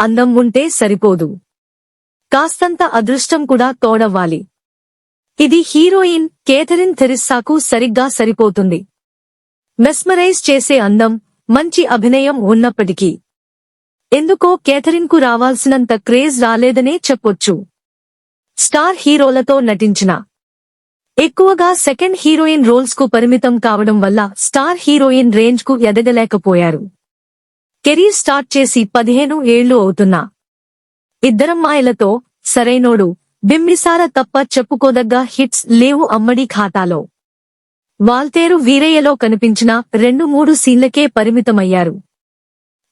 అందం ఉంటే సరిపోదు. కాస్తంత అదృష్టం కూడా తోడవ్వాలి. ఇది హీరోయిన్ కేథరిన్ థెరిస్సాకు సరిగ్గా సరిపోతుంది. మెస్మరైజ్ చేసే అందం మంచి అభినయం ఉన్నప్పటికీ. ఎందుకో కేథరిన్కు రావాల్సినంత క్రేజ్ రాలేదనే చెప్పొచ్చు. స్టార్ హీరోలతో నటించిన. ఎక్కువగా సెకండ్ హీరోయిన్ రోల్స్కు పరిమితం కావడం వల్ల స్టార్ హీరోయిన్ రేంజ్కు ఎదగలేకపోయారు. కెరీర్ స్టార్ట్ చేసి పదిహేను ఏళ్ళు అవుతున్నా. ఇద్దరమ్మాయిలతో సరైనోడు. బింబిసార తప్ప చెప్పుకోదగ్గ హిట్స్ లేవు అమ్మడి ఖాతాలో. వాల్తేరు వీరయ్యలో కనిపించిన రెండు మూడు సీన్లకే పరిమితమయ్యారు.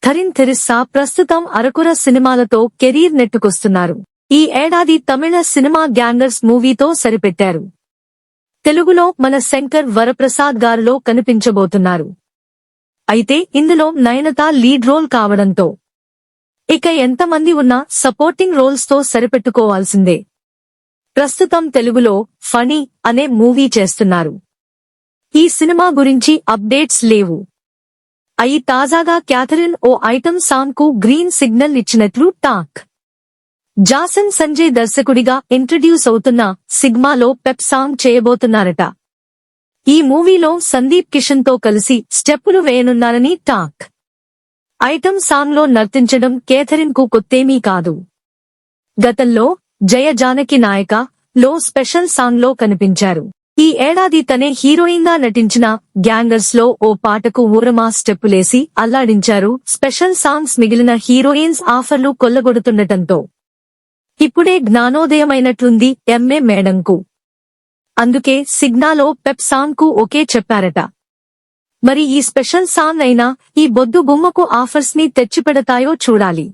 థరిన్ థెరిస్సా ప్రస్తుతం అరకుర సినిమాలతో కెరీర్ నెట్టుకొస్తున్నారు. ఈ ఏడాది తమిళ సినిమా గ్యాంగర్స్ మూవీతో సరిపెట్టారు. తెలుగులో మన శంకర్ వరప్రసాద్ గారిలో కనిపించబోతున్నారు. అయితే ఇందులో నయనత లీడ్ రోల్ కావడంతో ఇక ఎంతమంది ఉన్నా సపోర్టింగ్ రోల్స్తో సరిపెట్టుకోవాల్సిందే. ప్రస్తుతం తెలుగులో ఫణి అనే మూవీ చేస్తున్నారు. ఈ సినిమా గురించి అప్డేట్స్ లేవు. అయి తాజాగా క్యాథరిన్ ఓ ఐటమ్ సాంగ్కు గ్రీన్ సిగ్నల్ ఇచ్చినట్లు టాక్. జాసన్ సంజయ్ దర్శకుడిగా ఇంట్రడ్యూస్ అవుతున్న సిగ్మాలో పెప్ సాంగ్ చేయబోతున్నారట. ఈ మూవీలో సందీప్ కిషన్తో కలిసి స్టెప్పులు వేయనున్నారని టాక్. ఐటమ్ సాంగ్లో నర్తించడం కేథరిన్కు కొత్తేమీ కాదు. గతంలో జయ జానకి నాయక లో స్పెషల్ సాంగ్లో కనిపించారు. ఈ ఏడాది తనే హీరోయిన్గా నటించిన గ్యాంగర్స్లో ఓ పాటకు ఊరమా స్టెప్పులేసి అల్లాడించారు స్పెషల్ సాంగ్స్ మిగిలిన హీరోయిన్స్ ఆఫర్లు కొల్లగొడుతుండటంతో. ఇప్పుడే జ్ఞానోదయమైనట్లుంది ఎంఏ మేడంకు. అందుకే సిగ్నాలో పెప్ సాంగ్కు ఓకే చెప్పారట. మరి ఈ స్పెషల్ సాంగ్ అయినా ఈ బొద్దు గుమ్మకు ఆఫర్స్ని తెచ్చిపెడతాయో చూడాలి.